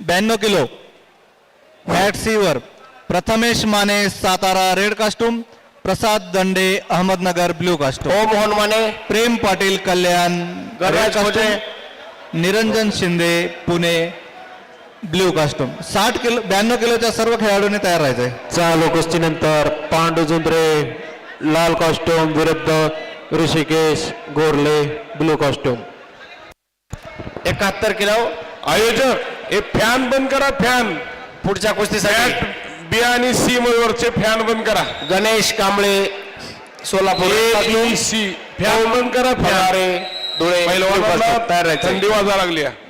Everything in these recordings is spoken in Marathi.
ब्याण्णव किलो. मॅट सीवर Prathamesh Mane Satara red costume. Prasad Dande Ahmednagar blue costume. Om Mohan Mane Prem Patil Kalyan Niranjan Shinde Pune blue costume. साठ किलो ब्याण्णव किलोच्या सर्व खेळाडूंनी तयार राहायचंय. चालू कुस्तीनंतर पांडू जुंद्रे लाल कॉस्ट्युम विरुद्ध ऋषिकेश गोरले ब्लू कॉस्ट्युम एकाहत्तर किलो. आयोजक हे फॅन बंद करा फॅन. पुढच्या कुस्तीसाठी. बी आणि सी वरचे फॅन बंद करा. Ganesh Kamble Solapur. A B C. Fan बंद करा फॅन. धुळे थंडी वाजा लागली आहे.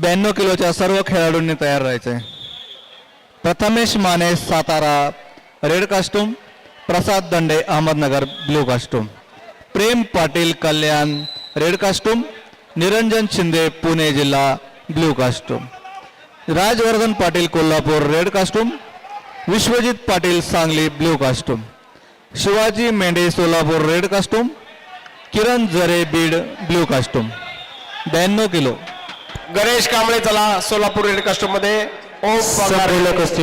ब्याण्णव किलोच्या सर्व खेळाडूंनी तयार राहायचंय Prathamesh Mane Satara red costume Prasad Dande Ahmednagar blue costume. Prem Patil Kalyan red costume Niranjan Shinde Pune जिल्हा blue costume. Rajvardhan Patil Kolhapur red costume. Vishwajit Patil Sangli blue costume. Shivaji Mendhe Solapur red costume. Kiran Jare Beed blue costume. ब्याण्णव किलो. गणेश कांबळे चला सोलापूर रेड कास्टूम ओम